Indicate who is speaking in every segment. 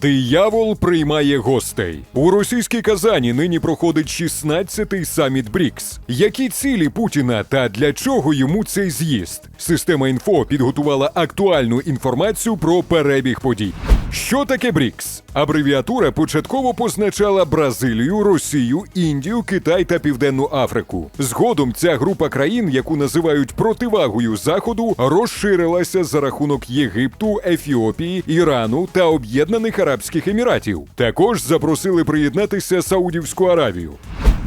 Speaker 1: Диявол приймає гостей. У російській Казані нині проходить 16-й саміт БРІКС. Які цілі Путіна та для чого йому цей з'їзд? Система інфо підготувала актуальну інформацію про перебіг подій. Що таке БРІКС? Абревіатура початково позначала Бразилію, Росію, Індію, Китай та Південну Африку. Згодом ця група країн, яку називають противагою Заходу, розширилася за рахунок Єгипту, Ефіопії, Ірану та Об'єднаних Арабських Еміратів. Також запросили приєднатися Саудівську Аравію.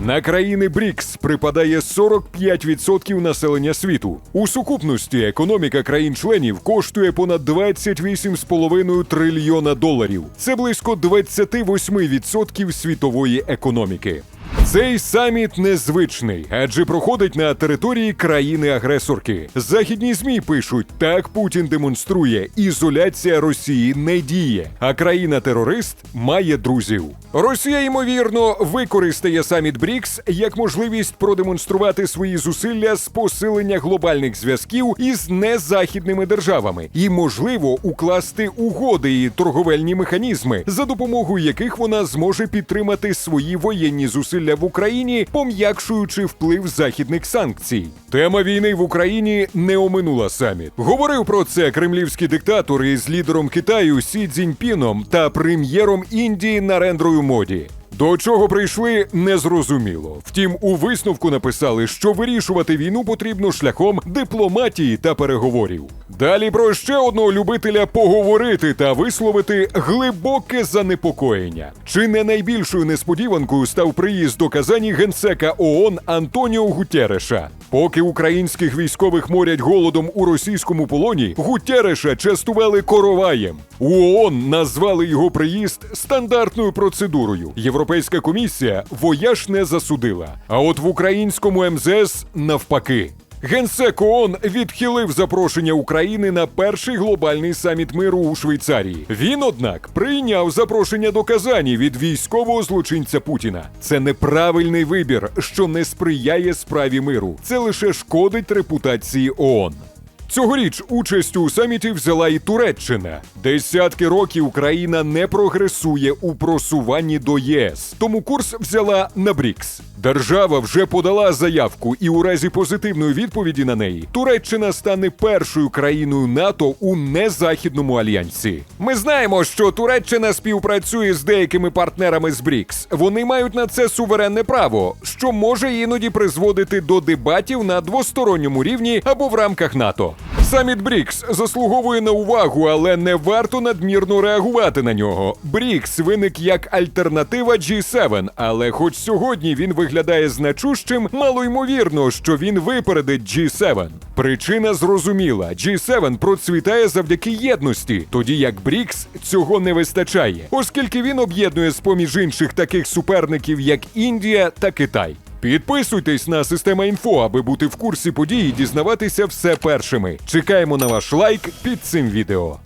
Speaker 1: На країни БРІКС припадає 45% населення світу. У сукупності економіка країн-членів коштує понад 28,5 трильйона доларів. Це близько 28% світової економіки. Цей саміт незвичний, адже проходить на території країни-агресорки. Західні змі пишуть, так Путін демонструє, ізоляція Росії не діє, а країна-терорист має друзів. Росія ймовірно використає саміт БРІКС як можливість продемонструвати свої зусилля з посилення глобальних зв'язків із незахідними державами і, можливо, укласти угоди і торговельні механізми, за допомогою яких вона зможе підтримати свої воєнні зусилля в Україні, пом'якшуючи вплив західних санкцій. Тема війни в Україні не оминула саміт. Говорив про це кремлівський диктатор із лідером Китаю Сі Цзіньпіном та прем'єром Індії Нарендрою Моді. До чого прийшли, незрозуміло. Втім, у висновку написали, що вирішувати війну потрібно шляхом дипломатії та переговорів. Далі про ще одного любителя поговорити та висловити глибоке занепокоєння. Чи не найбільшою несподіванкою став приїзд до Казані генсека ООН Антоніо Гутереша. Поки українських військових морять голодом у російському полоні, Гутереша частували короваєм. У ООН назвали його приїзд стандартною процедурою. Європейська комісія вояж не засудила. А от в українському МЗС навпаки. Генсек ООН відхилив запрошення України на перший глобальний саміт миру у Швейцарії. Він, однак, прийняв запрошення до Казані від військового злочинця Путіна. Це неправильний вибір, що не сприяє справі миру. Це лише шкодить репутації ООН. Цьогоріч участь у саміті взяла і Туреччина. Десятки років країна не прогресує у просуванні до єС, тому курс взяла на БРІКС. Держава вже подала заявку, і у разі позитивної відповіді на неї Туреччина стане першою країною НАТО у незахідному альянсі. Ми знаємо, що Туреччина співпрацює з деякими партнерами з БРІКС. Вони мають на це суверенне право, що може іноді призводити до дебатів на двосторонньому рівні або в рамках НАТО. Саміт БРІКС заслуговує на увагу, але не варто надмірно реагувати на нього. БРІКС виник як альтернатива G7, але хоч сьогодні він виглядає значущим, мало ймовірно, що він випередить G7. Причина зрозуміла: G7 процвітає завдяки єдності, тоді як БРІКС цього не вистачає, оскільки він об'єднує з поміж інших таких суперників, як Індія та Китай. Підписуйтесь на система інфо, аби бути в курсі подій і дізнаватися все першими. Чекаємо на ваш лайк під цим відео.